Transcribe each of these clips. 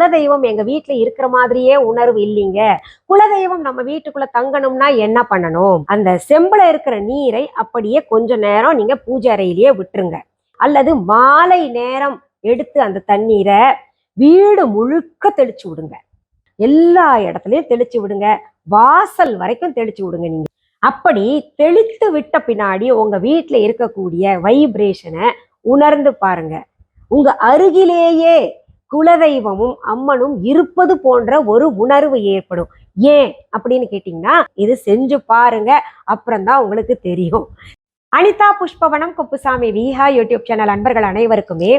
குலதெய்வம் எங்க வீட்டுல இருக்கிற மாதிரியே உணர்வு இல்லைங்க. குலதெய்வம் நம்ம வீட்டுக்குள்ள தங்கணும்னா என்ன பண்ணணும்? அந்த செம்புல இருக்கிற நீரை அப்படியே கொஞ்ச நேரம் நீங்க பூஜை அறையிலேயே விட்டுருங்க. அல்லது மாலை நேரம் எடுத்து அந்த தண்ணீரை வீடு முழுக்க தெளிச்சு விடுங்க. எல்லா இடத்துலயும் தெளிச்சு விடுங்க. வாசல் வரைக்கும் தெளிச்சு விடுங்க நீங்க. அப்படி தெளித்து விட்ட பின்னாடி உங்க வீட்டுல இருக்கக்கூடிய வைப்ரேஷனை உணர்ந்து பாருங்க. உங்க அருகிலேயே குலதெய்வமும் அம்மனும் இருப்பது போன்ற ஒரு உணர்வு ஏற்படும். ஏன் அப்படின்னு கேட்டீங்கன்னா இது செஞ்சு பாருங்க அப்புறம்தான் உங்களுக்கு தெரியும். அனிதா புஷ்பவனம் குப்புசாமி விஹா யூடியூப் சேனல் அன்பர்கள் அனைவருக்குமே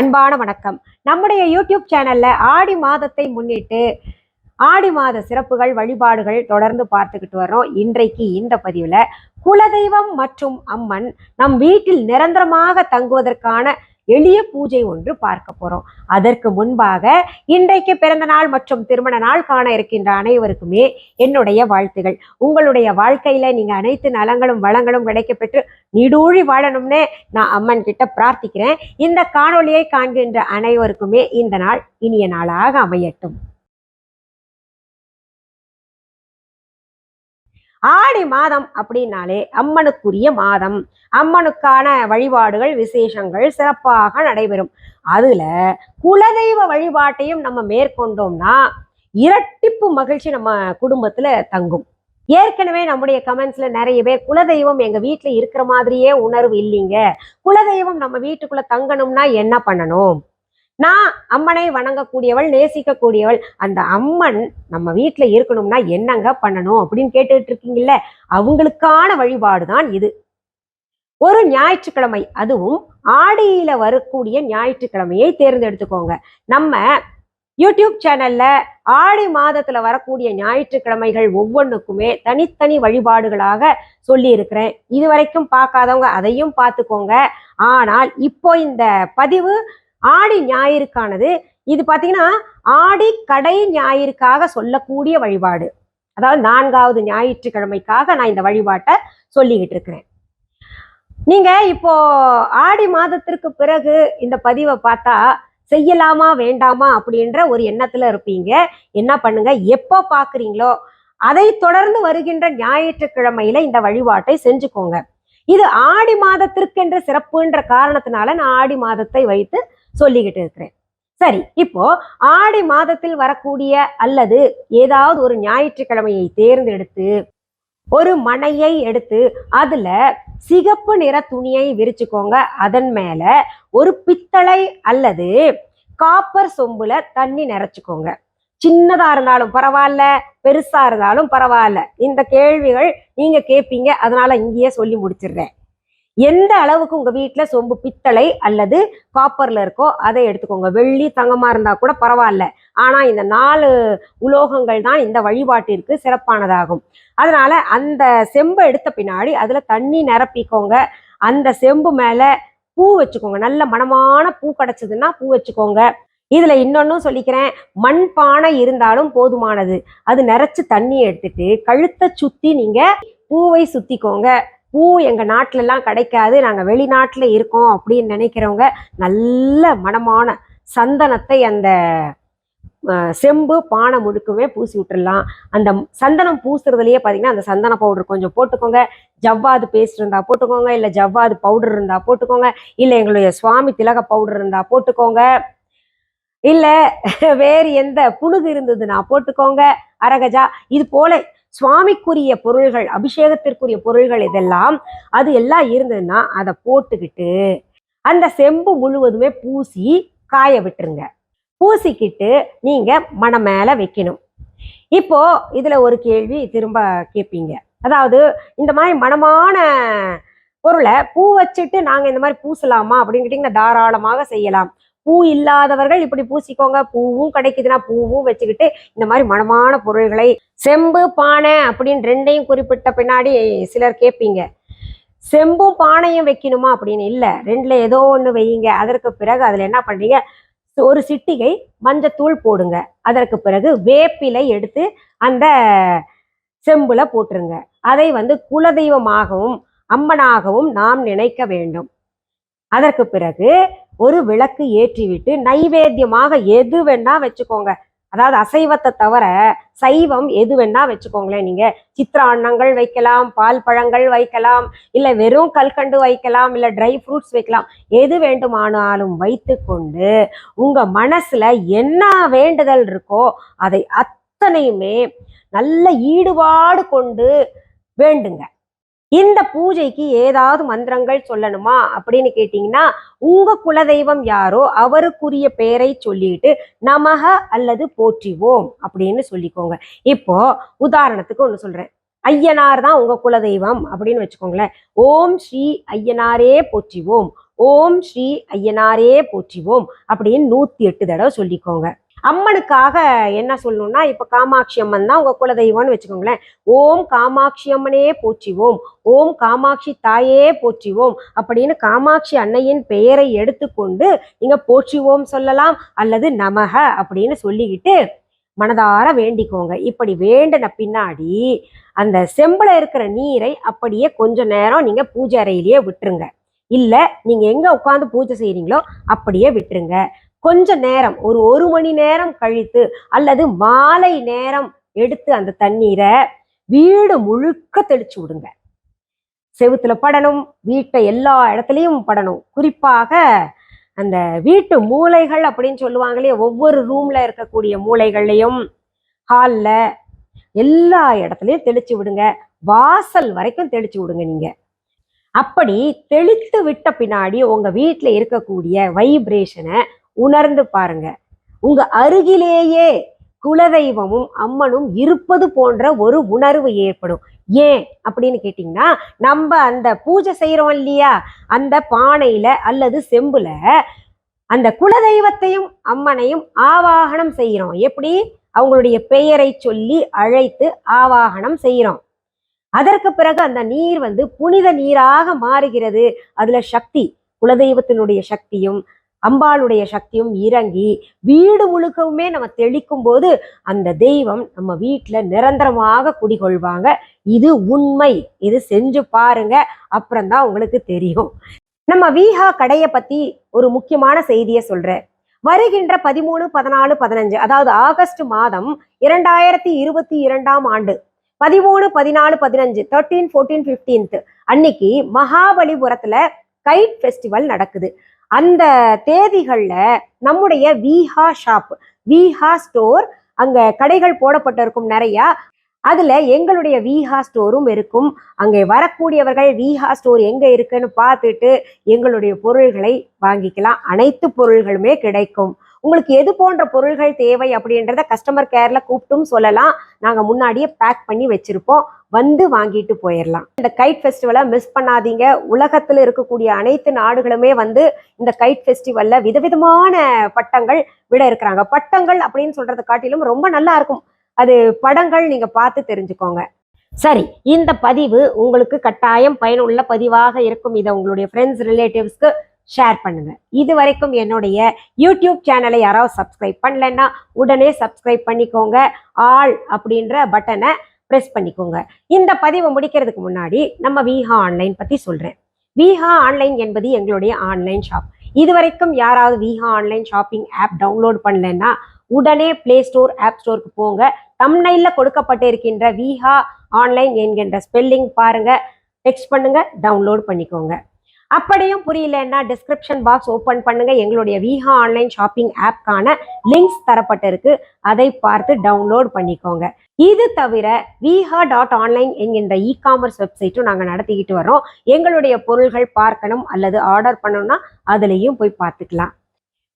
அன்பான வணக்கம். நம்முடைய யூடியூப் சேனல்ல ஆடி மாதத்தை முன்னிட்டு ஆடி மாத சிறப்புகள் வழிபாடுகள் தொடர்ந்து பார்த்துக்கிட்டு வர்றோம். இன்றைக்கு இந்த பதிவில் குலதெய்வம் மற்றும் அம்மன் நம் வீட்டில் நிரந்தரமாக தங்குவதற்கான எளிய பூஜை ஒன்று பார்க்க போறோம். அதற்கு முன்பாக இன்றைக்கு பிறந்த நாள் மற்றும் திருமண நாள் காண இருக்கின்ற அனைவருக்குமே என்னுடைய வாழ்த்துகள். உங்களுடைய வாழ்க்கையில நீங்க அனைத்து நலங்களும் வளங்களும் கிடைக்கப்பெற்று நீடூழி வாழணும்னு நான் அம்மன் கிட்ட பிரார்த்திக்கிறேன். இந்த காணொளியை காண்கின்ற அனைவருக்குமே இந்த நாள் இனிய நாளாக அமையட்டும். ஆடி மாதம் அப்படின்னாலே அம்மனுக்குரிய மாதம். அம்மனுக்கான வழிபாடுகள் விசேஷங்கள் சிறப்பாக நடைபெறும். அதுல குலதெய்வ வழிபாட்டையும் நம்ம மேற்கொண்டோம்னா இரட்டிப்பு மகிழ்ச்சி நம்ம குடும்பத்துல தங்கும். ஏற்கனவே நம்முடைய கமெண்ட்ஸ்ல நிறைய பேர் குலதெய்வம் எங்க வீட்டுல இருக்கிற மாதிரியே உணர்வு இல்லைங்க. குலதெய்வம் நம்ம வீட்டுக்குள்ள தங்கணும்னா என்ன பண்ணணும்? நான் அம்மனை வணங்கக்கூடியவள் நேசிக்கக்கூடியவள். அந்த அம்மன் நம்ம வீட்டில் இருக்கணும்னா என்னங்க பண்ணணும் அப்படின்னு கேட்டுட்டு இருக்கீங்கல்ல? அவங்களுக்கான வழிபாடு தான் இது. ஒரு ஞாயிற்றுக்கிழமை அதுவும் ஆடியில வரக்கூடிய ஞாயிற்றுக்கிழமையை தேர்ந்தெடுத்துக்கோங்க. நம்ம யூடியூப் சேனல்ல ஆடி மாதத்துல வரக்கூடிய ஞாயிற்றுக்கிழமைகள் ஒவ்வொன்றுக்குமே தனித்தனி வழிபாடுகளாக சொல்லி இருக்கிறேன் இது வரைக்கும் பார்க்காதவங்க அதையும் பார்த்துக்கோங்க. ஆனால் இப்போ இந்த பதிவு ஆடி ஞாயிறுக்கானது. இது பார்த்தீங்கன்னா ஆடி கடை ஞாயிறுக்காக சொல்லக்கூடிய வழிபாடு. அதாவது நான்காவது ஞாயிற்றுக்கிழமைக்காக நான் இந்த வழிபாட்டை சொல்லிக்கிட்டு இருக்கிறேன். நீங்க இப்போ ஆடி மாதத்திற்கு பிறகு இந்த பதிவை பார்த்தா செய்யலாமா வேண்டாமா அப்படின்ற ஒரு எண்ணத்துல இருப்பீங்க. என்ன பண்ணுங்க? எப்போ பாக்குறீங்களோ அதை தொடர்ந்து வருகின்ற ஞாயிற்றுக்கிழமையில இந்த வழிபாட்டை செஞ்சுக்கோங்க. இது ஆடி மாதத்திற்கென்ற சிறப்புன்ற காரணத்தினால நான் ஆடி மாதத்தை வைத்து சொல்லிக்கிட்டு இருக்கிறேன். சரி இப்போ ஆடி மாதத்தில் வரக்கூடிய அல்லது ஏதாவது ஒரு ஞாயிற்றுக்கிழமையை தேர்ந்தெடுத்து ஒரு மனையை எடுத்து அதுல சிகப்பு நிற துணியை விரிச்சுக்கோங்க. அதன் மேல ஒரு பித்தளை அல்லது காப்பர் சொம்புல தண்ணி நிறைச்சுக்கோங்க. சின்னதா இருந்தாலும் பரவாயில்ல பெருசா இருந்தாலும் பரவாயில்ல. இந்த கேள்விகள் நீங்க கேட்பீங்க அதனால இங்கேயே சொல்லி முடிச்சிடுறேன். எந்த அளவுக்கு உங்க வீட்டில் சொம்பு பித்தளை அல்லது காப்பர்ல இருக்கோ அதை எடுத்துக்கோங்க. வெள்ளி தங்கமாக இருந்தா கூட பரவாயில்ல. ஆனால் இந்த நாலு உலோகங்கள் தான் இந்த வழிபாட்டிற்கு சிறப்பானதாகும். அதனால அந்த செம்பை எடுத்த பின்னாடி அதில் தண்ணி நிரப்பிக்கோங்க. அந்த செம்பு மேலே பூ வச்சுக்கோங்க. நல்ல மணமான பூ கிடச்சதுன்னா பூ வச்சுக்கோங்க. இதில் இன்னொன்னும் சொல்லிக்கிறேன். மண் பானை இருந்தாலும் போதுமானது. அது நிறைச்சு தண்ணி எடுத்துட்டு கழுத்தை சுற்றி நீங்கள் பூவை சுத்திக்கோங்க. பூ எங்கள் நாட்டிலலாம் கிடைக்காது. நாங்கள் வெளிநாட்டில் இருக்கோம் அப்படின்னு நினைக்கிறவங்க நல்ல மனமான சந்தனத்தை அந்த செம்பு பானை முழுக்குமே பூசி விட்டுடலாம் அந்த சந்தனம் பூசுறதுலையே பார்த்தீங்கன்னா அந்த சந்தன பவுடர் கொஞ்சம் போட்டுக்கோங்க. ஜவ்வாது பேஸ்ட் இருந்தால் போட்டுக்கோங்க. இல்லை ஜவ்வாது பவுடர் இருந்தால் போட்டுக்கோங்க. இல்லை எங்களுடைய சுவாமி திலக பவுடர் இருந்தால் போட்டுக்கோங்க. இல்லை வேறு எந்த புணுகு இருந்ததுன்னா போட்டுக்கோங்க. அரகஜா இது போல சுவாமிக்குரிய பொருள்கள் அபிஷேகத்திற்குரிய பொருள்கள் இதெல்லாம் அது எல்லாம் இருந்ததுன்னா அதை போட்டுக்கிட்டு அந்த செம்பு முழுவதுமே பூசி காய விட்டுருங்க. பூசிக்கிட்டு நீங்க மன மேல வைக்கணும். இப்போ இதுல ஒரு கேள்வி திரும்ப கேட்பீங்க அதாவது இந்த மாதிரி மனமான பொருளை பூ வச்சுட்டு நாங்க இந்த மாதிரி பூசலாமா? அப்படின்னு கேட்டீங்கன்னா தாராளமாக செய்யலாம். பூ இல்லாதவர்கள் இப்படி பூசிக்கோங்க. பூவும் கிடைக்குதுன்னா பூவும் வச்சுக்கிட்டு இந்த மாதிரி மனமான பொருள்களை செம்பு பானை அப்படின்னு ரெண்டையும் குறிப்பிட்ட பின்னாடி சிலர் கேட்பீங்க. செம்பும் பானையும் வைக்கணுமா அப்படின்னு? இல்லை. ரெண்டுல ஏதோ ஒன்று வையுங்க. அதற்கு பிறகு அதில் என்ன பண்ணுறீங்க ஒரு சிட்டிகை மஞ்சத்தூள் போடுங்க. அதற்கு பிறகு வேப்பிலை எடுத்து அந்த செம்புல போட்டுருங்க. அதை வந்து குலதெய்வமாகவும் அம்மனாகவும் நாம் நினைக்க வேண்டும். அதற்கு பிறகு ஒரு விளக்கு ஏற்றிவிட்டு நைவேத்தியமாக எது வேணா வச்சுக்கோங்க. அதாவது அசைவத்தை தவிர சைவம் எது வேணா வச்சுக்கோங்களேன் நீங்க. சித்திராண்ணங்கள் வைக்கலாம் பால் பழங்கள் வைக்கலாம் இல்ல வெறும் கல்கண்டு வைக்கலாம் இல்ல ட்ரை ஃப்ரூட்ஸ் வைக்கலாம். எது வேண்டுமானாலும் வைத்துக்கொண்டு உங்க மனசுல என்ன வேண்டுதல் இருக்கோ அதை அத்தனையுமே நல்ல ஈடுபாடு கொண்டு வேண்டுங்க. இந்த பூஜைக்கு ஏதாவது மந்திரங்கள் சொல்லணுமா அப்படின்னு கேட்டீங்கன்னா உங்க குலதெய்வம் யாரோ அவருக்குரிய பெயரை சொல்லிட்டு நமக அல்லது போற்றிவோம் அப்படின்னு சொல்லிக்கோங்க. இப்போ உதாரணத்துக்கு ஒன்று சொல்றேன். ஐயனார் தான் உங்க குலதெய்வம் அப்படின்னு வச்சுக்கோங்களேன். ஓம் ஸ்ரீ ஐயனாரே போற்றிவோம். ஓம் ஸ்ரீ ஐயனாரே போற்றிவோம் அப்படின்னு நூத்தி எட்டு தடவை சொல்லிக்கோங்க. அம்மனுக்காக என்ன சொல்லணும்னா இப்ப காமாட்சி அம்மன் தான் உங்க குலதெய்வம்னு வச்சுக்கோங்களேன். ஓம் காமாட்சி அம்மனே போற்றிவோம். ஓம் காமாட்சி தாயே போற்றிவோம். அப்படின்னு காமாட்சி அன்னையின் பெயரை எடுத்துக்கொண்டு நீங்க போற்றிவோம் சொல்லலாம் அல்லது நமக அப்படின்னு சொல்லிக்கிட்டு மனதார வேண்டிக்கோங்க. இப்படி வேண்டின பின்னாடி அந்த செம்பில் இருக்கிற நீரை அப்படியே கொஞ்ச நேரம் நீங்க பூஜை அறையிலேயே விட்டுருங்க. இல்ல நீங்க எங்க உட்காந்து பூஜை செய்கிறீங்களோ அப்படியே விட்டுருங்க. கொஞ்ச நேரம் ஒரு ஒரு மணி நேரம் கழித்து அல்லது மாலை நேரம் எடுத்து அந்த தண்ணீரை வீடு முழுக்க தெளிச்சு விடுங்க. செவுத்துல படணும் வீட்டை எல்லா இடத்துலையும் படணும். குறிப்பாக அந்த வீட்டு மூலைகள் அப்படின்னு சொல்லுவாங்களே ஒவ்வொரு ரூம்ல இருக்கக்கூடிய மூளைகள்லையும் ஹாலில் எல்லா இடத்துலையும் தெளிச்சு விடுங்க. வாசல் வரைக்கும் தெளிச்சு விடுங்க நீங்க. அப்படி தெளித்து விட்ட பின்னாடி உங்க வீட்டில் இருக்கக்கூடிய வைப்ரேஷனை உணர்ந்து பாருங்க. உங்க அருகிலேயே குலதெய்வமும் அம்மனும் இருப்பது போன்ற ஒரு உணர்வு ஏற்படும். ஏன் அப்படின்னு கேட்டிங்கன்னா நம்ம அந்த பூஜை செய்யறோம் இல்லையா? அந்த பானையில அல்லது செம்புல அந்த குலதெய்வத்தையும் அம்மனையும் ஆவாகனம் செய்கிறோம் எப்படி? அவங்களுடைய பெயரை சொல்லி அழைத்து ஆவாகனம் செய்கிறோம் அதற்கு பிறகு அந்த நீர் வந்து புனித நீராக மாறுகிறது. அதுல சக்தி குலதெய்வத்தினுடைய சக்தியும் அம்பாளுடைய சக்தியும் இறங்கி வீடு முழுக்கவுமே நம்ம தெளிக்கும் போது அந்த தெய்வம் நம்ம வீட்டுல நிரந்தரமாக குடிகொள்வாங்க. இது உண்மை. இது செஞ்சு பாருங்க. அப்புறம்தான் உங்களுக்கு தெரியும். நம்ம வீஹா கடையை பத்தி ஒரு முக்கியமான செய்தியை சொல்றேன். வருகின்ற பதிமூணு பதினாலு பதினஞ்சு அதாவது ஆகஸ்ட் மாதம் இரண்டாயிரத்தி இருபத்தி இரண்டாம் ஆண்டு பதிமூணு பதினாலு பதினஞ்சு தேர்ட்டீன் ஃபோர்டீன் ஃபிஃப்டீன்த் அன்னைக்கு மகாபலிபுரத்துல கைட் ஃபெஸ்டிவல் நடக்குது. அந்த தேதிகளில் நம்முடைய விஹா ஷாப் விஹா ஸ்டோர் அங்கே கடைகள் போடப்பட்டிருக்கும் நிறையா. அதில் எங்களுடைய விஹா ஸ்டோரும் இருக்கும். அங்கே வரக்கூடியவர்கள் விஹா ஸ்டோர் எங்கே இருக்குன்னு பார்த்துட்டு எங்களுடைய பொருள்களை வாங்கிக்கலாம். அனைத்து பொருள்களுமே கிடைக்கும். உங்களுக்கு எது போன்ற பொருள்கள் தேவை அப்படின்றத கஸ்டமர் கேரில் கூப்பிட்டும் சொல்லலாம். நாங்கள் முன்னாடியே பேக் பண்ணி வச்சுருப்போம். வந்து வாங்கிட்டு போயிடலாம் இந்த கைட் ஃபெஸ்டிவலை மிஸ் பண்ணாதீங்க. உலகத்தில் இருக்கக்கூடிய அனைத்து நாடுகளுமே வந்து இந்த கைட் ஃபெஸ்டிவலில் விதவிதமான பட்டங்கள் விட இருக்கிறாங்க. பட்டங்கள் அப்படின்னு சொல்கிறத காட்டிலும் ரொம்ப நல்லா இருக்கும். அது படங்கள் நீங்க பார்த்து தெரிஞ்சுக்கோங்க. சரி இந்த பதிவு உங்களுக்கு கட்டாயம் பயனுள்ள பதிவாக இருக்கும். இதை உங்களுடைய ஃப்ரெண்ட்ஸ் ரிலேட்டிவ்ஸ்க்கு ஷேர் பண்ணுங்க. இது வரைக்கும் என்னுடைய யூடியூப் சேனலை யாராவது சப்ஸ்கிரைப் பண்ணலைன்னா உடனே சப்ஸ்கிரைப் பண்ணிக்கோங்க. ஆல் அப்படின்ற பட்டனை ப்ரெஸ் பண்ணிக்கோங்க. இந்த பதிவை முடிக்கிறதுக்கு முன்னாடி நம்ம விஹா ஆன்லைன் பற்றி சொல்கிறேன் விஹா ஆன்லைன் என்பது எங்களுடைய ஆன்லைன் ஷாப் இது வரைக்கும் யாராவது Viha online shopping app download பண்ணலைன்னா உடனே பிளே ஸ்டோர் ஆப் ஸ்டோருக்கு போங்க. தம்னைல கொடுக்கப்பட்டிருக்கின்ற விஹா ஆன்லைன் என்கின்ற ஸ்பெல்லிங் பாருங்க. டெக்ஸ்ட் பண்ணுங்க டவுன்லோட் பண்ணிக்கோங்க. அப்படியும் புரியலன்னா டிஸ்கிரிப்ஷன் பாக்ஸ் ஓப்பன் பண்ணுங்க. எங்களுடைய விஹா ஆன்லைன் ஷாப்பிங் ஆப்கான லிங்க்ஸ் தரப்பட்டிருக்கு. அதை பார்த்து டவுன்லோட் பண்ணிக்கோங்க. இது தவிர விஹா டாட் ஆன்லைன் என்கின்ற இ காமர்ஸ் வெப்சைட்டும் நாங்கள் நடத்திக்கிட்டு வரோம் எங்களுடைய பொருள்கள் பார்க்கணும் அல்லது ஆர்டர் பண்ணணும்னா அதுலேயும் போய் பார்த்துக்கலாம்.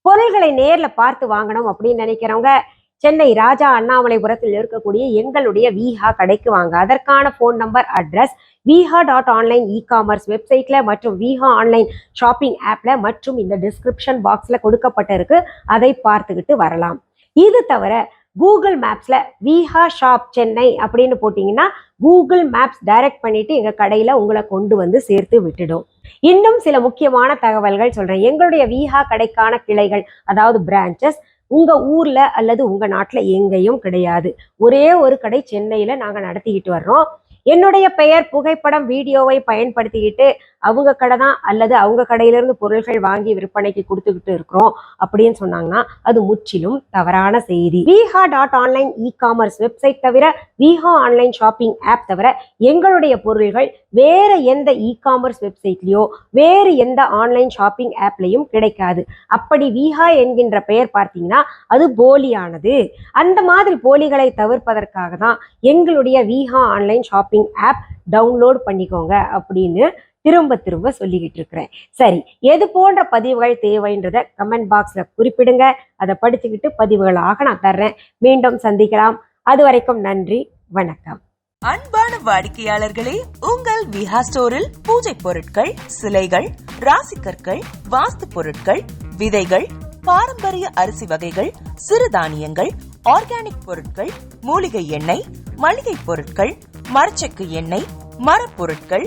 பொருள்களை நேரில் பார்த்து வாங்கணும் அப்படின்னு நினைக்கிறவங்க சென்னை ராஜா அண்ணாமலைபுரத்தில் இருக்கக்கூடிய எங்களுடைய விஹா கடைக்கு வாங்க. அதற்கான phone number address Viha dot online e commerce வெப்சைட்ல மற்றும் விஹா ஆன்லைன் ஷாப்பிங் ஆப்ல மற்றும் இந்த டிஸ்கிரிப்ஷன் பாக்ஸ்ல கொடுக்கப்பட்டிருக்கு. அதை பார்த்துக்கிட்டு வரலாம். இது தவிர கூகுள் மேப்ஸ்ல விஹா ஷாப் சென்னை அப்படின்னு போட்டிங்கன்னா கூகுள் மேப்ஸ் டைரக்ட் பண்ணிட்டு எங்கள் கடையில் உங்களை கொண்டு வந்து சேர்த்து விட்டுடும். இன்னும் சில முக்கியமான தகவல்கள் சொல்கிறேன் எங்களுடைய விஹா கடைக்கான கிளைகள் அதாவது பிரான்ச்சஸ் உங்க ஊர்ல அல்லது உங்க நாட்டுல எங்கேயும் கிடையாது. ஒரே ஒரு கடை சென்னையில நாங்க நடத்திக்கிட்டு வர்றோம். என்னுடைய பெயர் புகைப்படம் வீடியோவை பயன்படுத்திக்கிட்டு அவங்க கடை தான் அல்லது அவங்க கடையிலிருந்து பொருட்கள் வாங்கி விற்பனைக்கு கொடுத்துக்கிட்டு இருக்கிறோம் அப்படின்னு சொன்னாங்கன்னா அது முற்றிலும் தவறான செய்தி. Viha dot online e commerce website தவிர விஹா ஆன்லைன் ஷாப்பிங் ஆப் தவிர எங்களுடைய பொருள்கள் வேற எந்த இ காமர்ஸ் வெப்சைட்லேயோ வேறு எந்த ஆன்லைன் ஷாப்பிங் ஆப்லையும் கிடைக்காது. அப்படி விஹா என்கின்ற பெயர் பார்த்தீங்கன்னா அது போலியானது. அந்த மாதிரி போலிகளை தவிர்ப்பதற்காக தான் எங்களுடைய Viha online shopping app download பண்ணிக்கோங்க அப்படின்னு திரும்ப திரும்ப சொல்லிக்கிட்டு இருக்கிறேன். சரி எது போன்ற பதிவுகள் தேவைன்றத கமெண்ட் பாக்ஸில் குறிப்பிடுங்க. அதை படிச்சுக்கிட்டு பதிவுகளாக நான் தர்றேன். மீண்டும் சந்திக்கலாம். அது வரைக்கும் நன்றி வணக்கம். அன்பான வாடிக்கையாளர்களே உங்கள் விஹா ஸ்டோரில் பூஜை பொருட்கள் சிலைகள் ராசிக்கற்கள் வாஸ்து பொருட்கள் விதைகள் பாரம்பரிய அரிசி வகைகள் சிறுதானியங்கள் ஆர்கானிக் பொருட்கள் மூலிகை எண்ணெய் மளிகை பொருட்கள் மரச்செக்கு எண்ணெய் மரப்பொருட்கள்